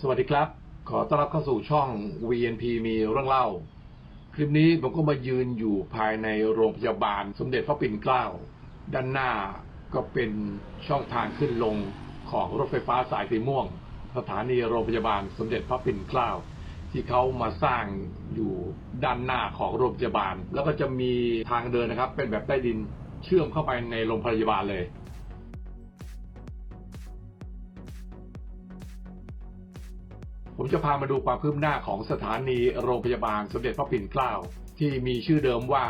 สวัสดีครับ ขอต้อนรับเข้าสู่ช่อง VNP มีเรื่องเล่า คลิปนี้ผมก็มายืนอยู่ภายในโรงพยาบาลสมเด็จพระปิ่นเกล้า ด้านหน้าก็เป็นช่องทางขึ้นลงของรถไฟฟ้าสายสีม่วง สถานีโรงพยาบาลสมเด็จพระปิ่นเกล้า ที่เขามาสร้างอยู่ด้านหน้าของโรงพยาบาล แล้วก็จะมีทางเดินนะครับ เป็นแบบใต้ดินเชื่อมเข้าไปในโรงพยาบาลเลย ผมจะพามาดูความคืบหน้าของสถานีโรงพยาบาลสมเด็จพระปิ่นเกล้าที่มีชื่อเดิมว่า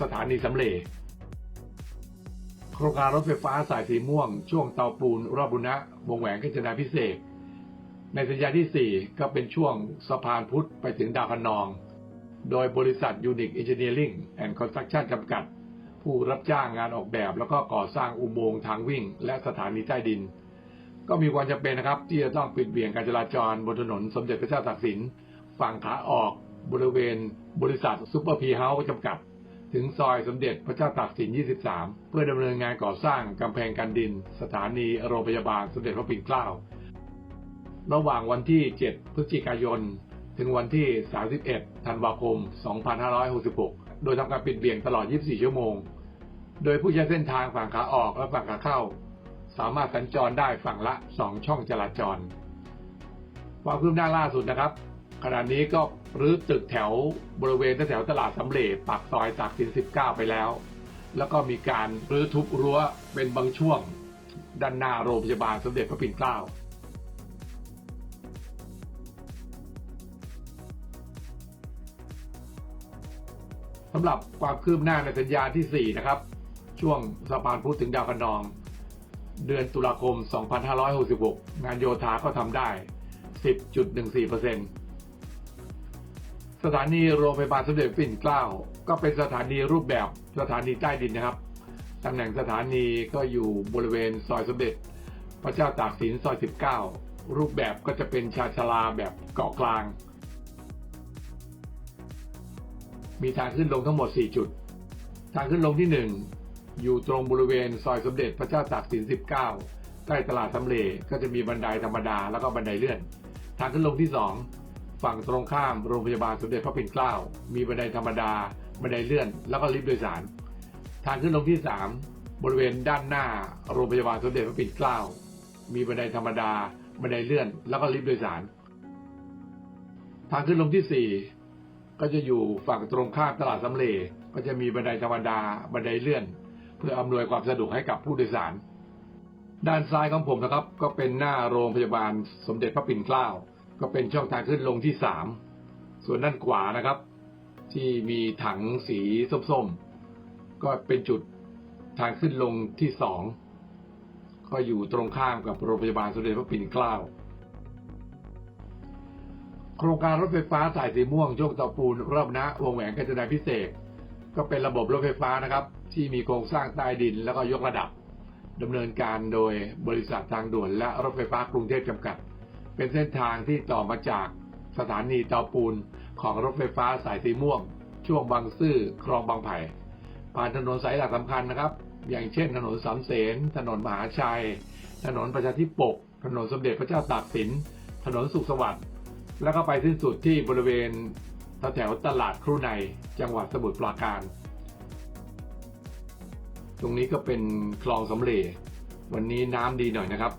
สถานีสำเร็จโครงการรถไฟฟ้าสายสีม่วง ช่วงเตาปูนรอบบุณะวงแหวนกัญจนาพิเศษ ในสัญญาที่ 4 ก็เป็นช่วงสะพานพุทธไปถึงดาวคะนอง โดยบริษัท Unique Engineering and Construction จำกัด ผู้รับจ้างงานออกแบบแล้วก็ก่อสร้างอุโมงค์ทางวิ่ง และสถานีใต้ดิน ก็มีความจำเป็นนะครับ ที่จะต้องปิดเบี่ยงการจราจรบนถนนสมเด็จพระเจ้าตากสิน ฝั่งขาออกบริเวณบริษัทซูเปอร์พีเฮาส์จำกัด ถึงซอยสมเด็จพระเจ้าตากสิน 23 เพื่อดำเนินงานก่อสร้างกำแพงกันดิน สถานีโรงพยาบาลสมเด็จพระปิ่นเกล้า ระหว่างวันที่ 7 พฤศจิกายน ถึงวันที่ 31 ธันวาคม 2566 โดยทำการปิดเบี่ยงตลอด 24 ชั่วโมง โดยผู้ใช้เส้นทางฝั่งขาออกและฝั่งขาเข้า สามารถสัญจรได้ฝั่งละ 2 ช่องจราจร ความคืบหน้าล่าสุดนะครับ ขณะนี้ก็รื้อตึกแถวบริเวณแถวตลาดสำเร็จปากซอยตากสิน 19 ไปแล้ว แล้วก็มีการรื้อทุบรั้วเป็นบางช่วงด้านหน้าโรงพยาบาลสมเด็จพระปิ่นเกล้าสำหรับความคืบหน้าในสัญญาที่ 4 นะครับ ช่วงสะพานพุทธถึงดาวคะนอง เดือนตุลาคม 2566 งานโยธาก็ทำได้ 10.14%สถานีโรงพยาบาลสมเด็จปิ่นเกล้า ก็เป็นสถานีรูปแบบสถานีใต้ดินนะครับ ตำแหน่งสถานีก็อยู่บริเวณซอยสมเด็จ พระเจ้าตากสินซอย 19 รูปแบบก็จะเป็นชาชลาแบบเกาะกลาง มีทางขึ้นลงทั้งหมด 4 จุด ทางขึ้นลงที่ 1 อยู่ตรงบริเวณซอยสมเด็จพระเจ้าตากสิน 19 ใกล้ตลาดสำเร็จก็จะมีบันไดธรรมดาแล้วก็บันไดเลื่อน ทางขึ้นลงที่ 2 ฝั่งตรงข้ามโรงพยาบาลสมเด็จพระปิ่นเกล้า มีบันไดธรรมดา บันไดเลื่อน แล้วก็ลิฟต์โดยสาร ทางขึ้นลงที่ 3 บริเวณด้านหน้าโรงพยาบาลสมเด็จพระปิ่นเกล้า มีบันไดธรรมดา บันไดเลื่อน แล้วก็ลิฟต์โดยสาร ทางขึ้นลงที่ 4 ก็จะอยู่ฝั่งตรงข้ามตลาดสำเร็จก็จะมีบันไดธรรมดา บันไดเลื่อน เพื่ออำนวยความสะดวกให้กับผู้โดยสาร ด้านซ้ายของผมนะครับ ก็เป็นหน้าโรงพยาบาลสมเด็จพระปิ่นเกล้า ก็เป็นช่องทางขึ้นลงที่สามส่วนด้านขวานะครับ ที่มีถังสีส้มๆ ก็เป็นจุดทางขึ้นลงที่สองก็อยู่ตรงข้ามกับโรงพยาบาลสมเด็จพระปิ่นเกล้า โครงการรถไฟฟ้าสายสีม่วงโชคตาปูนรอบนะวงแหวนกาญจนาพิเศษ ก็เป็นระบบรถไฟฟ้านะครับ ที่มีโครงสร้างใต้ดินแล้วก็ยกระดับดำเนินการโดยบริษัททางด่วนและรถไฟฟ้ากรุงเทพจำกัด เป็นเส้นทางที่ต่อมาจากสถานีเตาปูนของรถไฟฟ้าสายสีม่วง ช่วงบางซื่อคลองบางไผ่ผ่านถนนสายหลักสำคัญนะครับ อย่างเช่น ถนนสามเสน ถนนมหาชัย ถนนประชาธิปก ถนนสมเด็จพระเจ้าตากสิน ถนนสุขสวัสดิ์ แล้วก็ไปสิ้นสุดที่บริเวณ แถวตลาดครูในจังหวัดสมุทรปราการ ตรงนี้ก็เป็นคลองสำเร็จวันนี้น้ำดีหน่อยนะครับ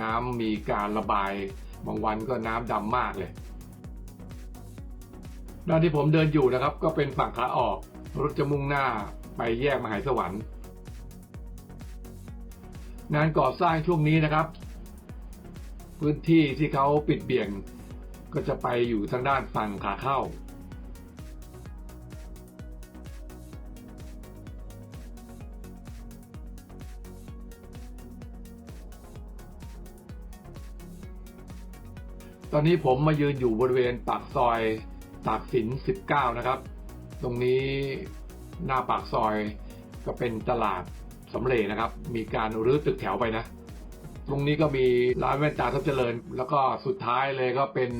น้ำมีการระบายบางวันก็น้ำดำมากเลย ด้านที่ผมเดินอยู่นะครับ ก็เป็นฝั่งขาออกรถจะมุ่งหน้าไปแยกมหาสวรรค์ งานก่อสร้างช่วงนี้นะครับ พื้นที่ที่เขาปิดเบี่ยงก็จะไปอยู่ทางด้านฝั่งขาเข้า ตอนนี้ผมมายืนอยู่บริเวณปากซอยตากสิน 19 นะครับ ตรงนี้หน้าปากซอยก็เป็นตลาดสำเร็จนะครับ มีการรื้อตึกแถวไปนะ ตรงนี้ก็มีร้านแว่นตาทับเจริญ แล้วก็สุดท้ายเลยก็เป็น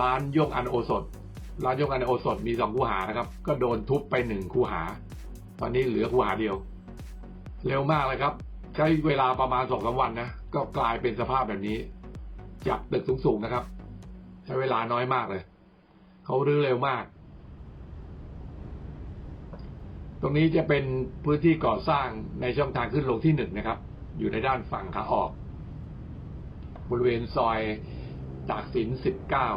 ร้านโยกอันโอสถร้านโยกอันโอสถมีสองคูหานะครับ ก็โดนทุบไปหนึ่งคูหา ตอนนี้เหลือคูหาเดียว เร็วมากเลยครับ ใช้เวลาประมาณสองสาวันนะ ก็กลายเป็นสภาพแบบนี้ จากตึกสูงๆนะครับ ใช้เวลาน้อยมากเลย เขารื้อเร็วมาก ตรงนี้จะเป็นพื้นที่ก่อสร้างในช่องทางขึ้นลงที่หนึ่งนะครับ อยู่ในด้านฝั่งขาออก บริเวณซอยจากสินสิบเก้า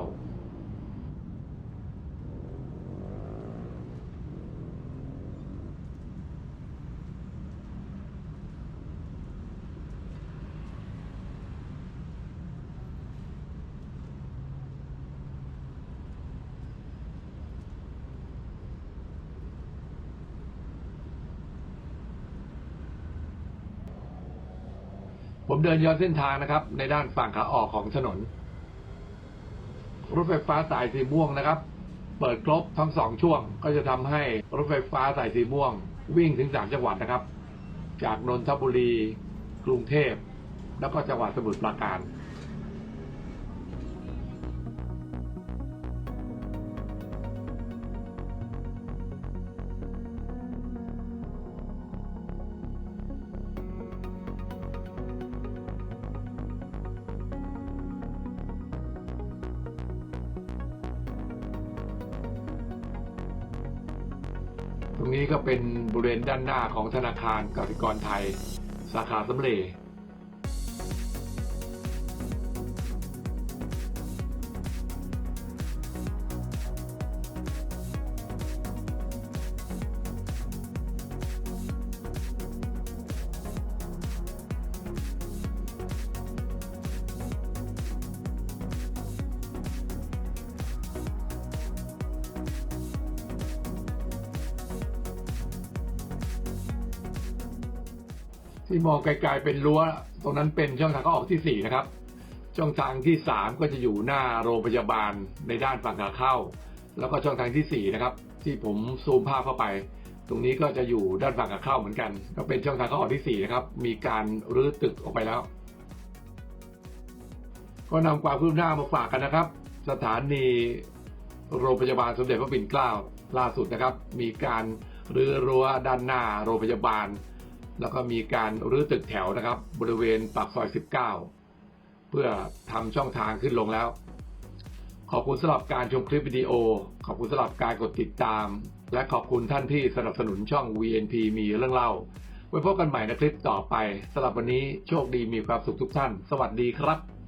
ผม เดินย้อนเส้นทางนะครับ ในด้านฝั่งขาออกของถนน รถไฟฟ้าสายสีม่วงนะครับ เปิดครบทั้งสองช่วง ก็จะทำให้รถไฟฟ้าสายสีม่วง วิ่งถึงสามจังหวัดนะครับ จากนนทบุรี กรุงเทพ แล้วก็จังหวัดสมุทรปราการ ตรงนี้ก็เป็นบริเวณด้านหน้าของธนาคารกสิกรไทย สาขาสำเร็ ที่มองไกลๆเป็นรั้ว ตรงนั้นเป็นช่องทางเข้าออกที่สี่นะครับ ช่องทางที่สามก็จะอยู่หน้าโรงพยาบาลในด้านฝั่งขาเข้า แล้วก็ช่องทางที่สี่นะครับ ที่ผมซูมภาพเข้าไป ตรงนี้ก็จะอยู่ด้านฝั่งขาเข้าเหมือนกัน ก็เป็นช่องทางเข้าออกที่สี่นะครับ มีการรื้อตึกออกไปแล้ว ก็นำความคืบหน้ามาฝากกันนะครับ สถานีโรงพยาบาลสมเด็จพระปิ่นเกล้าล่าสุดนะครับ มีการรื้อรั้วด้านหน้าโรงพยาบาล แล้วก็มีการรื้อตึกแถวนะครับ บริเวณปากซอย 19 เพื่อทำช่องทางขึ้นลงแล้ว ขอบคุณสำหรับการชมคลิปวิดีโอ ขอบคุณสำหรับการกดติดตาม และขอบคุณท่านที่สนับสนุนช่อง VNP มีเรื่องเล่า ไว้พบกันใหม่ในคลิปต่อไปสำหรับวันนี้โชคดีมีความสุขทุกท่าน สวัสดีครับ